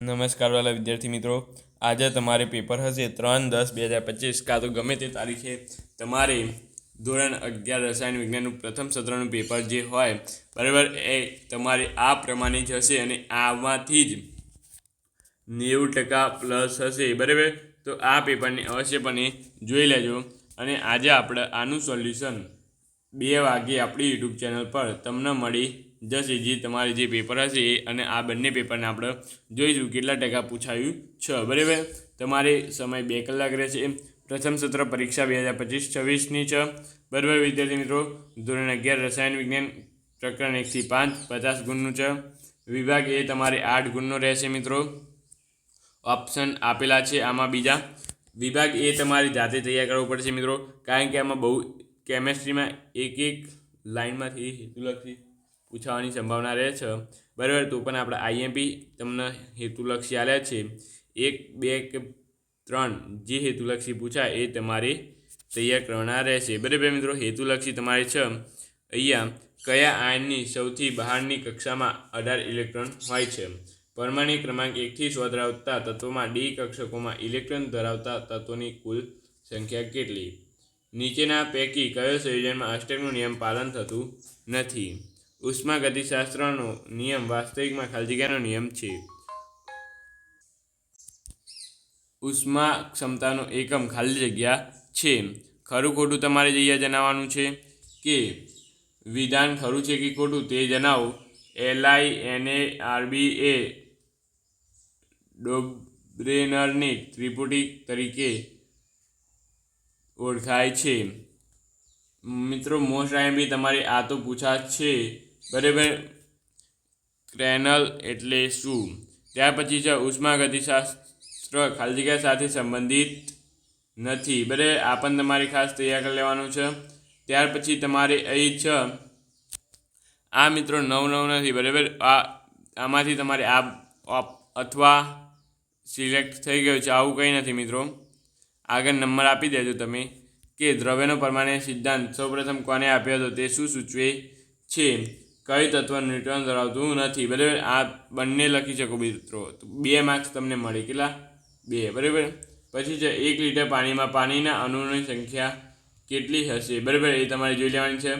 નમસ્કાર વાલા વિદ્યાર્થી મિત્રો. આજે તમારે પેપર હશે ત્રણ દસ બે હજાર પચીસ કાં તો ગમે તે તારીખે તમારે ધોરણ અગિયાર રસાયણ વિજ્ઞાનનું પ્રથમ સત્રનું પેપર જે હોય, બરાબર, એ તમારે આ પ્રમાણે જ હશે અને આમાંથી જ નેવું ટકા પ્લસ હશે, બરાબર? તો આ પેપરને અવશ્યપણે જોઈ લેજો. અને આજે આપણે આનું સોલ્યુશન બે વાગે આપણી યુટ્યુબ ચેનલ પર તમને મળી જશે જે તમારે જે પેપર હશે એ અને આ બંને પેપરને આપણે જોઈશું કેટલા ટકા પૂછાયું છે, બરાબર? તમારે સમય બે કલાક રહેશે. પ્રથમ સત્ર પરીક્ષા બે હજાર પચીસ છવ્વીસની છે. બરાબર, વિદ્યાર્થી મિત્રો? ધોરણ અગિયાર, રસાયણ વિજ્ઞાન પ્રકરણ એકથી પાંચ, પચાસ ગુણનું છે. વિભાગ એ તમારે આઠ ગુણનો રહેશે, મિત્રો. ઓપ્શન આપેલા છે આમાં બીજા. વિભાગ એ તમારી જાતે તૈયાર કરવો પડશે, મિત્રો. કારણ કે આમાં બહુ કેમેસ્ટ્રીમાં એક એક લાઇનમાંથી હેતુલક્ષી પૂછાવાની સંભાવના રહે છે. બરાબર, તો પણ આપણે આઈએમપી તમને હેતુલક્ષી આલ્યા છે. એક, બે કે ત્રણ, જે હેતુલક્ષી પૂછાય એ તમારે તૈયાર કરવાના રહેશે. બરાબર મિત્રો, હેતુલક્ષી તમારે છે. અહીંયા કયા આયનની સૌથી બહારની કક્ષામાં અઢાર ઇલેક્ટ્રોન હોય છે? પરમાણુ ક્રમાંક એકથી સો ધરાવતા તત્વોમાં ડી કક્ષકોમાં ઇલેક્ટ્રોન ધરાવતા તત્વોની કુલ સંખ્યા કેટલી? નીચેના પૈકી કયો સંયોજનમાં અષ્ટકનું નિયમ પાલન થતું નથી? ઉષ્મા ગતિશાસ્ત્રનો નિયમ વાસ્તવિકમાં ખાલી જગ્યાનો નિયમ છે. ઉષ્મા ક્ષમતાનો એકમ ખાલી જગ્યા છે. ખરું ખોટું તમારે જઈએ જણાવવાનું છે કે વિધાન ખરું છે કે ખોટું તે જણાવો. એલઆઈ એને આરબી એ ડોબ્રેનરની ત્રિપુટી તરીકે ઓળખાય છે. મિત્રો મોસ્ટ આઈએમપી તમારી આ તો પૂછા છે. બરાબર? ક્રેનલ એટલે શું? ત્યાર પછી છે ઉષ્મા ગતિશાસ્ત્ર ખાલી જગ્યા સાથે સંબંધિત નથી. બરાબર? આ પણ તમારે ખાસ તૈયાર કરી લેવાનું છે. ત્યાર પછી તમારે અહીં છે, આ મિત્રો નવ નવ નથી, બરાબર? આ, આમાંથી તમારે આ અથવા સિલેક્ટ થઈ ગયું છે. આવું કંઈ નથી મિત્રો. આગળ નંબર આપી દેજો તમે કે દ્રવ્યનો પરમાણ્ય સિદ્ધાંત સૌપ્રથમ કોને આપ્યો હતો તે શું સૂચવે છે? કઈ તત્વ ન્યુટ્રોન ધરાવતું નથી, બરાબર? આ બંને લખી શકો મિત્રો. બે માર્ક્સ તમને મળે. કેટલા? બે, બરાબર? પછી છે, એક લીટર પાણીમાં પાણીના અણુની સંખ્યા કેટલી હશે? બરાબર? એ તમારે જોઈ લેવાની છે.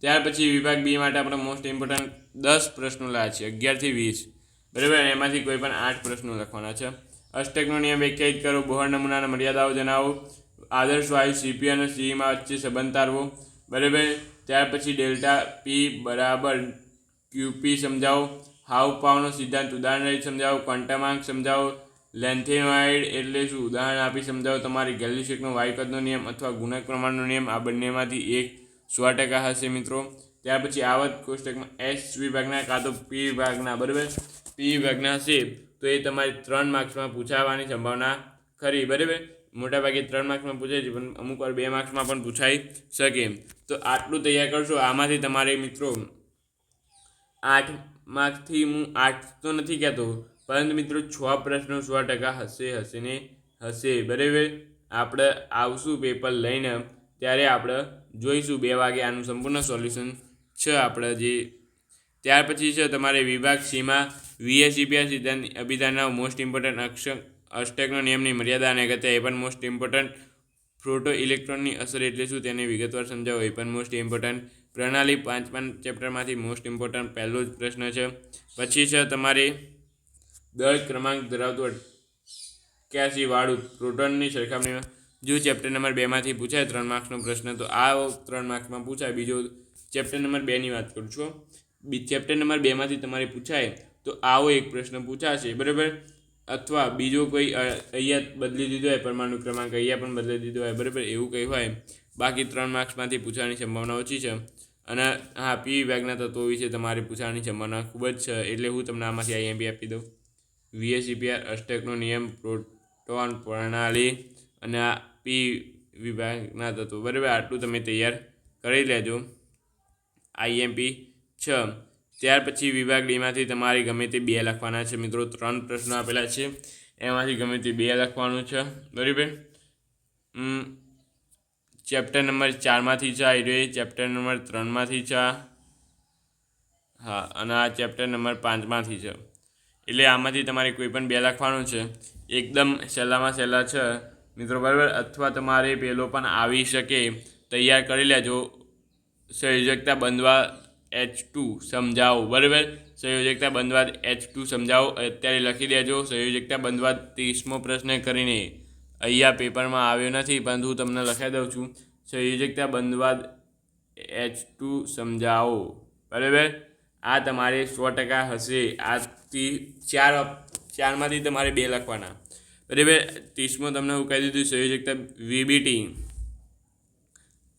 ત્યાર પછી વિભાગ બી માટે આપણે મોસ્ટ ઇમ્પોર્ટન્ટ દસ પ્રશ્નો લાવ્યા છે અગિયારથી વીસ. બરાબર? એમાંથી કોઈ પણ આઠ પ્રશ્નો લખવાના છે. અષ્ટકનો નિયમ વ્યાખ્યાયિત કરો, બહોળ નમૂનાના મર્યાદાઓ જણાવો આદર્શ વાયુ સીપી અને સીમાં વચ્ચે સંબંધ તારવો. બરાબર? ત્યાર પછી ડેલ્ટા પી બરાબર ક્યુપી સમજાવો. હાવ પાવનો સિદ્ધાંત ઉદાહરણ રહી સમજાવો. ક્વોન્ટમાંક સમજાવો. લેન્થેનોઇડ એટલે શું? ઉદાહરણ આપી સમજાવો. તમારી ગેલ્યુશેકનો વાયકદનો નિયમ અથવા ગુણક પ્રમાણનો નિયમ. આ બંનેમાંથી એક સો ટકા હશે મિત્રો. ત્યાર પછી આવત કોષ્ટકમાં એસ વિભાગના કાં તો પી વિભાગના, બરાબર? પી વિભાગના હશે તો એ તમારે ત્રણ માર્ક્સમાં પૂછાવાની સંભાવના ખરી, બરાબર? મોટાભાગે ત્રણ માર્ક્સમાં પૂછાય છે, પણ અમુક વાર બે માર્ક્સમાં પણ પૂછાઈ શકે. તો આટલું તૈયાર કરશો, આમાંથી તમારે મિત્રો આઠ માર્ક્સથી હું આઠ તો નથી કહેતો, પરંતુ મિત્રો છ પ્રશ્નો સો ટકા હશે હશે ને? હશે, બરાબર? આપણે આવશું પેપર લઈને, ત્યારે આપણે જોઈશું બે વાગે આનું સંપૂર્ણ સોલ્યુશન છે આપણે જે. ત્યાર પછી છે તમારે વિભાગ સીમાં વીએસ સિદ્ધાંત અભિધાનના મોસ્ટ ઇમ્પોર્ટન્ટ અક્ષર અષ્ટકનો નિયમની મર્યાદા અને અગત્ય એ પણ મોસ્ટ ઇમ્પોર્ટન્ટ પ્રોટો ઇલેક્ટ્રોનની અસર એટલે શું તેને વિગતવાર સમજાવો. એ પણ મોસ્ટ ઇમ્પોર્ટન્ટ પ્રણાલી પાંચ પાંચ ચેપ્ટરમાંથી મોસ્ટ ઇમ્પોર્ટન્ટ પહેલો જ પ્રશ્ન છે. પછી છે તમારે દળ ક્રમાંક ધરાવતું અઠ્યાસી વાળું પ્રોટોનની સરખામણીમાં. જો ચેપ્ટર નંબર બેમાંથી પૂછાય ત્રણ માર્ક્સનો પ્રશ્ન, તો આ ત્રણ માર્ક્સમાં પૂછાય. બીજો ચેપ્ટર નંબર બેની વાત કરું છું. ચેપ્ટર નંબર બેમાંથી તમારે પૂછાય, તો આવો એક પ્રશ્ન પૂછાશે. બરાબર? અથવા બીજો કોઈ અહીંયા બદલી દીધો હોય, પરમાણુ ક્રમાંક અહીંયા પણ બદલી દીધો હોય, બરાબર, એવું કહેવાય બાકી ત્રણ માર્ક્સમાંથી પૂછવાની સંભાવના ઓછી છે. અને હા, પી વિભાગના તત્વો વિશે તમારે પૂછવાની સંભાવના ખૂબ જ છે, એટલે હું તમને આમાંથી આઈએમપી આપી દઉં. વીએસસીપીઆર અષ્ટકનો નિયમ, પ્રોટોન પ્રણાલી અને આ પી વિભાગના તત્વો. બરાબર, આટલું તમે તૈયાર કરી લેજો. આઈએમપી છ. ત્યાર પછી વિભાગ ડીમાંથી તમારે ગમે તે બે લખવાના છે. મિત્રો, ત્રણ પ્રશ્નો આપેલા છે. એમાંથી ગમે તે બે લખવાનું છે. બરાબર? ચેપ્ટર નંબર ચારમાંથી છે આવી રહ્યો ચેપ્ટર નંબર ત્રણમાંથી છે હા, અને આ ચેપ્ટર નંબર પાંચમાંથી છે. એટલે આમાંથી તમારે કોઈ પણ બે લખવાનું છે. એકદમ સહેલામાં સહેલા છે. મિત્રો, બરાબર? અથવા તમારે પેલો પણ આવી શકે. તૈયાર કરી લેજો. સંયોજકતા બંધવા એચ ટુ સમજાવો, બરાબર? સંયોજકતા બંધવાદ એચ ટુ સમજાવો, અત્યારે લખી દેજો. સંયોજકતા બંધવાદ ત્રીસમો પ્રશ્ન કરીને અહીંયા પેપરમાં આવ્યો નથી, પરંતુ હું તમને લખાઈ દઉં છું. સંયોજકતા બંધવાદ એચ ટુ સમજાવો, બરાબર? આ તમારે સો ટકા હશે. આથી ચાર ચારમાંથી તમારે બે લખવાના. બરાબર? ત્રીસમો તમને હું કહી દીધું, સંયોજકતા વીબીટી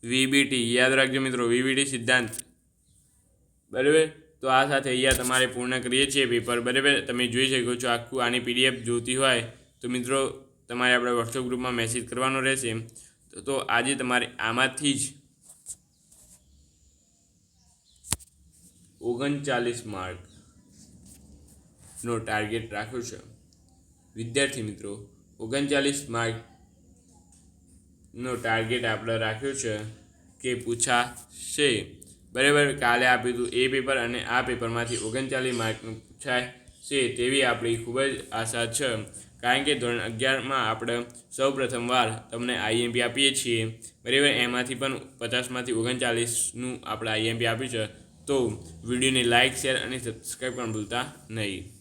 વીબીટી યાદ રાખજો મિત્રો. વીબીટી સિદ્ધાંત. બરાબર? તો આ સાથે અહીંયા તમારે પૂર્ણ કરીએ છીએ પેપર બરાબર? તમે જોઈ શકો છો આખું આની પીડીએફ જોતી હોય તો મિત્રો તમારે આપણે વોટ્સઅપ ગ્રુપમાં મેસેજ કરવાનો રહેશે. તો આજે તમારે આમાંથી જ ઓગણચાલીસ માર્કનો ટાર્ગેટ રાખ્યો છે. વિદ્યાર્થી મિત્રો, ઓગણચાલીસ માર્કનો ટાર્ગેટ આપણે રાખ્યો છે કે પૂછાશે. બરાબર, કાલે આપ્યું હતું એ પેપર અને આ પેપરમાંથી ઓગણચાલીસ માર્કનું પૂછાય છે તેવી આપણી ખૂબ જ આશા છે. કારણ કે ધોરણ અગિયારમાં આપણે સૌ પ્રથમવાર તમને આઈએમપી આપીએ છીએ. બરાબર, એમાંથી પણ પચાસમાંથી ઓગણચાલીસનું આપણે આઈએમપી આપ્યું છે. તો વિડીયોને લાઇક શેર અને સબસ્ક્રાઈબ પણ ભૂલતા નહીં.